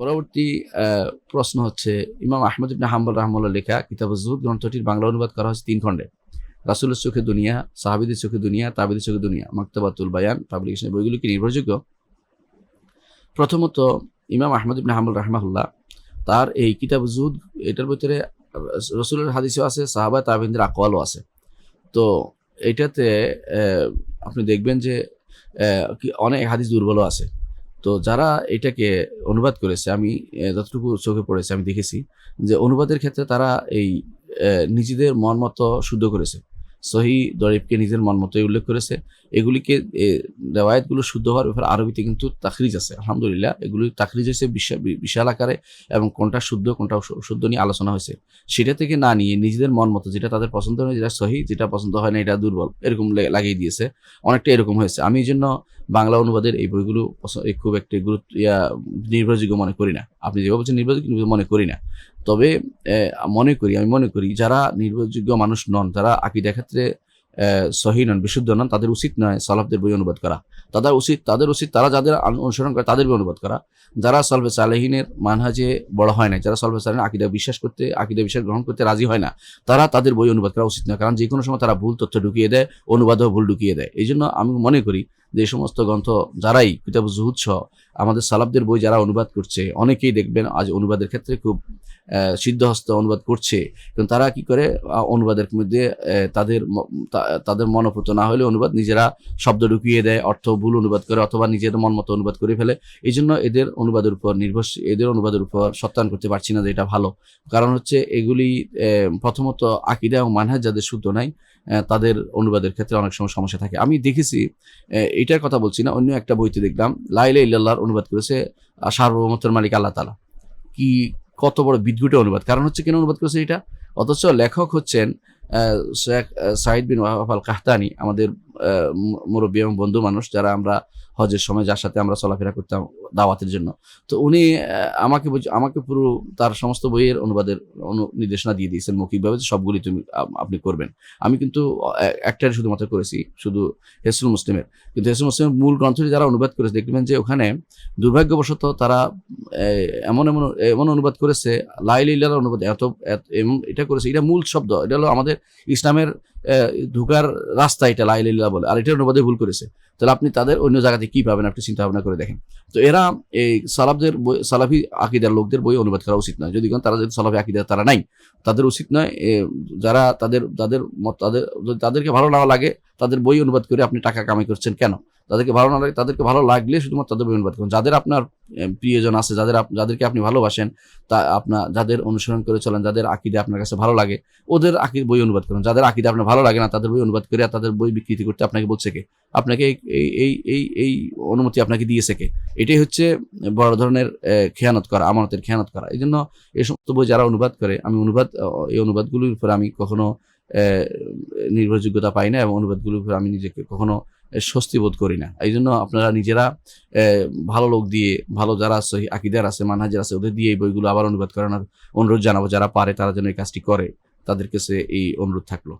পরবর্তী প্রশ্ন হচ্ছে, ইমাম আহমদ ইবনে হাম্বল রহমুল্লাহ লেখা কিতাব জুহুদ গ্রন্থটির বাংলা অনুবাদ করা হয়েছে তিন খণ্ডে। রাসুলের চোখে দুনিয়া, সাহাবিদের চোখে দুনিয়া, তাবিদের চোখে দুনিয়া, মাক্তাবাতুল বায়ান, পাবলিকেশনের বইগুলো কি নির্ভরযোগ্য? প্রথমত, ইমাম আহমদ ইবনে হাম্বল রহমাহুল্লাহ তার এই কিতাব জুহুদ, এটার ভিতরে রসুলের হাদিসও আছে, সাহাবা তাবিনদের আকওয়ালও আছে। তো এটাতে আপনি দেখবেন যে অনেক হাদিস দুর্বলও আছে। তো যারা এটাকে অনুবাদ করেছে, আমি যতটুকু চোখে পড়েছে, আমি দেখেছি যে অনুবাদের ক্ষেত্রে তারা এই নিজেদের মন মতো শুদ্ধ করেছে। সহি দরিবকে নিজের মন মতোই উল্লেখ করেছে। এগুলিকে রেওয়ায়তগুলো শুদ্ধ হওয়ার ব্যাপারে আরবিতে কিন্তু তাকরিজ আছে। আলহামদুলিল্লাহ, এগুলি তাকরিজ হয়েছে বিশাল আকারে এবং কোনটা শুদ্ধ কোনটা শুদ্ধ নিয়ে আলোচনা হয়েছে। সেটা থেকে না নিয়ে নিজেদের মন মতো যেটা তাদের পছন্দ হয়, যেটা সহি, যেটা পছন্দ হয় না, এটা দুর্বল, এরকম লাগিয়ে দিয়েছে। অনেকটা এরকম হয়েছে। আমি এই জন্য বাংলা অনুবাদের এই বইগুলো খুব একটি গুরুত্ব ইয়া, নির্ভরযোগ্য মনে করি না। আপনি যেভাবে বলছেন নির্ভরযোগ্য মনে করি না। তবে মনে করি, আমি মনে করি, যারা নির্ভরযোগ্য মানুষ নন, যারা আকিদা ক্ষেত্রে সহি নন, বিশুদ্ধ নন, তাদের উচিত নয় সালাফদের বই অনুবাদ করা। তাদের উচিত তাদের উচিত, তারা যাদের অনুসরণ করে তাদের বই অনুবাদ করা। যারা সলভে সালেহিনের মানহাজে বড় হয় না, যারা সলভে সালেহিন আকিদা বিশ্বাস করতে, আকিদা বিশ্বাস গ্রহণ করতে রাজি হয় না, তারা তাদের বই অনুবাদ করা উচিত নয়। কারণ যে কোনো সময় তারা ভুল তথ্য ঢুকিয়ে দেয়, অনুবাদও ভুল ঢুকিয়ে দেয়। এই জন্য আমি মনে করি যে সমস্ত গ্রন্থ যারাই কিতাব জুহুদ সহ আমাদের সালাবদের বই যারা অনুবাদ করছে, অনেকেই দেখবেন আজ অনুবাদের ক্ষেত্রে খুব সিদ্ধহস্ত অনুবাদ করছে। কিন্তু তারা কি করে? অনুবাদের মধ্যে তাদের তাদের মনোপুত না হলে অনুবাদ নিজেরা শব্দ ঢুকিয়ে দেয়, অর্থ ভুল অনুবাদ করে অথবা নিজের মন মতো অনুবাদ করে ফেলে। এই জন্য এদের অনুবাদের উপর নির্ভরশীল এদের অনুবাদের উপর সত্যায়ন করতে পারছি না যে এটা ভালো। কারণ হচ্ছে এগুলি প্রথমত আকিদা এবং মানহাজ যাদের শুদ্ধ নাই তাদের অনুবাদের ক্ষেত্রে অনেক সময় সমস্যা থাকে। আমি দেখেছি এটার কথা বলছি না, অন্য একটা বইতে দেখলাম লাইলা ইল্লাল্লাহর অনুবাদ করেছে সার্বভৌমত্বের মালিক আল্লাহ তালা কি, কত বড় বিদ্যুটে অনুবাদ। কারণ হচ্ছে, কেন অনুবাদ করেছে এটা? অথচ লেখক হচ্ছেন Sheikh Said bin Wahab al Qahtani আমাদের মুরব্বী এবং বন্ধু মানুষ, যারা আমরা হজের সময় যার সাথে আমরা চলাফেরা করতাম দাওয়াতের জন্য। তো উনি আমাকে আমাকে পুরো তার সমস্ত বইয়ের অনুবাদের নির্দেশনা দিয়ে দিয়েছেন মৌখিকভাবে যে সবগুলি তুমি আপনি করবেন। আমি কিন্তু একটাই শুধুমাত্র করেছি, শুধু হেসুল মুসলিমের। কিন্তু হেসুল মুসলিমের মূল গ্রন্থটি যারা অনুবাদ করেছে, দেখবেন যে ওখানে দুর্ভাগ্যবশত তারা এমন এমন এমন অনুবাদ করেছে লাইল ইল্লার অনুবাদ, এত, এত- এবং এটা করেছে, এটা মূল শব্দ, এটা হলো আমাদের ইসলামের ঢুকার রাস্তা এটা লাইল বলে। আর এটা অনুবাদে ভুল করেছে। তাহলে আপনি তাদের অন্য জায়গাতে কি পাবেন আপনি চিন্তা ভাবনা করে দেখেন। তো এরা এই সালাফদের বই, সালাফি আকিদার লোকদের বই অনুবাদ করা উচিত নয়। যদি কারণ তারা যদি সালাফি আকিদার, তারা নাই। তাদের উচিত নয় যারা তাদের তাদের মত, তাদের তাদেরকে ভালো না লাগে তাদের বই অনুবাদ করে আপনি টাকা কামাই করছেন কেন? তাদেরকে ভালো না লাগে, তাদেরকে ভালো লাগলে শুধুমাত্র তাদের বই অনুবাদ করুন। যাদের আপনার প্রিয়জন আছে, যাদের যাদেরকে আপনি ভালোবাসেন, তা আপনার যাদের অনুসরণ করে চলেন, যাদের আকিদে আপনার কাছে ভালো লাগে, ওদের আকিদ, বই অনুবাদ করুন। যাদের আকিদে আপনার ভালো লাগে না, তাদের বই অনুবাদ করে আর তাদের বই বিকৃতি করতে আপনাকে বলছে কে? আপনাকে এই, এই- এই এই অনুমতি আপনাকে দিয়েছে কে? এটাই হচ্ছে বড় ধরনের খেয়ানত করা, আমানতের খেয়ানত করা। এই জন্য এই সমস্ত বই যারা অনুবাদ করে, আমি অনুবাদ এই অনুবাদগুলির উপর আমি কখনো নির্ভরযোগ্যতা পাই না এবং অনুবাদগুলো আমি নিজেকে কখনো স্বস্তি বোধ করি না। এই জন্য আপনারা নিজেরা ভালো লোক দিয়ে, ভালো যারা আছে, আকিদার আছে, মানহাজের আছে, ওদের দিয়ে এই বইগুলো আবার অনুবাদ করানোর অনুরোধ জানাব। যারা পারে তারা যেন এই কাজটি করে তাদের কাছে এই অনুরোধ থাকল।